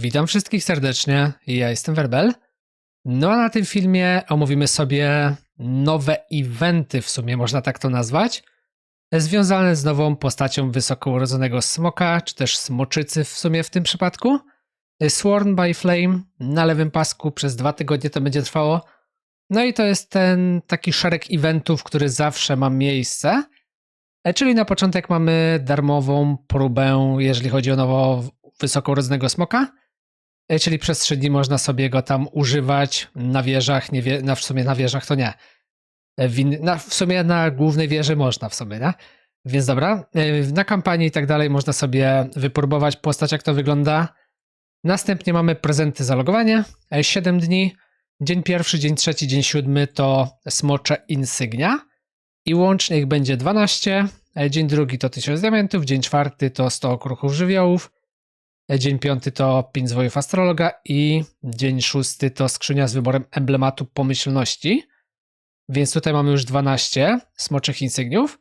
Witam wszystkich serdecznie, ja jestem Werbel. No a na tym filmie omówimy sobie nowe eventy, w sumie można tak to nazwać, związane z nową postacią wysoko urodzonego smoka, czy też smoczycy w sumie w tym przypadku. Sworn by Flame na lewym pasku przez dwa tygodnie to będzie trwało. No i to jest ten taki szereg eventów, który zawsze ma miejsce. E, Czyli na początek mamy darmową próbę, jeżeli chodzi o nowo wysoko urodzonego smoka. E, Czyli przez 3 dni można sobie go tam używać na wieżach, nie wie, na, w sumie na wieżach to nie. E, W, in, na, w sumie na głównej wieży można w sumie, nie? Więc dobra, e, na kampanii i tak dalej można sobie wypróbować postać, jak to wygląda. Następnie mamy prezenty za logowanie, 7 dni. Dzień pierwszy, dzień trzeci, dzień siódmy to smocze insygnia i łącznie ich będzie 12. E, Dzień drugi to 1000 diamentów, dzień czwarty to 100 okruchów żywiołów, dzień piąty to 5 zwojów astrologa i dzień szósty to skrzynia z wyborem emblematu pomyślności. Więc tutaj mamy już 12 smoczych insygniów.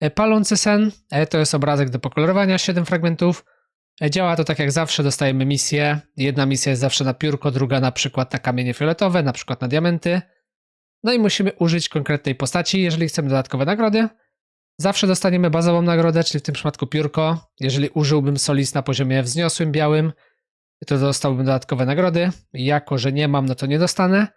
E, Palący sen e, to jest obrazek do pokolorowania, 7 fragmentów. E, Działa to tak jak zawsze, dostajemy misję. Jedna misja jest zawsze na piórko, druga na przykład na kamienie fioletowe, na przykład na diamenty. No i musimy użyć konkretnej postaci, jeżeli chcemy dodatkowe nagrody. Zawsze dostaniemy bazową nagrodę, czyli w tym przypadku piórko. Jeżeli użyłbym solis na poziomie wzniosłym, białym, to dostałbym dodatkowe nagrody. Jako, że nie mam, no to nie dostanę.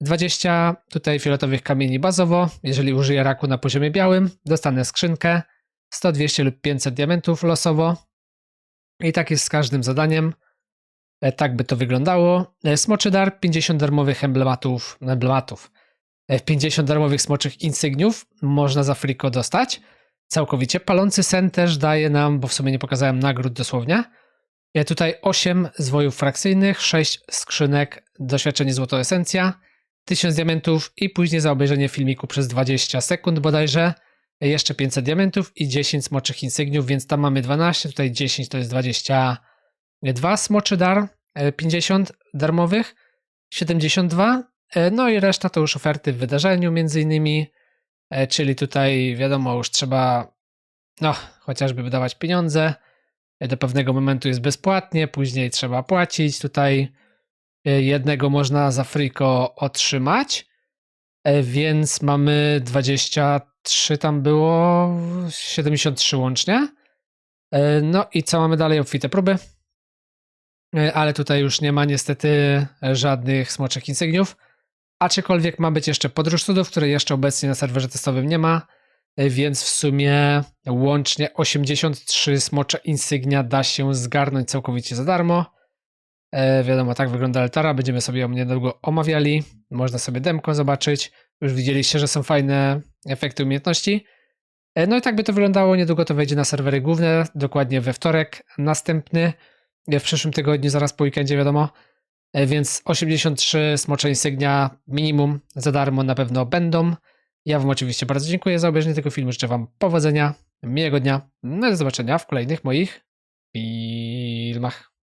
20 tutaj fioletowych kamieni bazowo. Jeżeli użyję raku na poziomie białym, dostanę skrzynkę. 100, 200 lub 500 diamentów losowo. I tak jest z każdym zadaniem. E, Tak by to wyglądało. E, Smoczy dar, 50 darmowych emblematów, emblematów. E, 50 darmowych smoczych insygniów można za friko dostać. Całkowicie. Palący sen też daje nam, bo w sumie nie pokazałem nagród dosłownie. E, Tutaj 8 zwojów frakcyjnych, 6 skrzynek, doświadczenie złoto esencja, 1000 diamentów i później za obejrzenie filmiku przez 20 sekund bodajże e, jeszcze 500 diamentów i 10 smoczych insygniów, więc tam mamy 12, tutaj 10 to jest 22 smoczy dar, e, 50 darmowych, 72, e, no i reszta to już oferty w wydarzeniu między innymi, e, czyli tutaj wiadomo już trzeba no chociażby wydawać pieniądze, e, do pewnego momentu jest bezpłatnie, później trzeba płacić, tutaj e, jednego można za friko otrzymać, e, więc mamy 23 tam było, 73 łącznie. E, No i co mamy dalej? Obfite próby. E, Ale tutaj już nie ma niestety żadnych smoczych insygniów. Aczkolwiek ma być jeszcze podróż cudów, której jeszcze obecnie na serwerze testowym nie ma. E, Więc w sumie łącznie 83 smocze insygnia da się zgarnąć całkowicie za darmo. E, wiadomo, tak wygląda Altara. Będziemy sobie ją niedługo omawiali. Można sobie demko zobaczyć. Już widzieliście, że są fajne efekty umiejętności. E, No i tak by to wyglądało. Niedługo to wejdzie na serwery główne, dokładnie we wtorek. Następny e, w przyszłym tygodniu, zaraz po weekendzie, wiadomo. E, Więc 83 smocze insygnia minimum za darmo na pewno będą. Ja Wam oczywiście bardzo dziękuję za obejrzenie tego filmu. Życzę Wam powodzenia, miłego dnia. No i do zobaczenia w kolejnych moich filmach.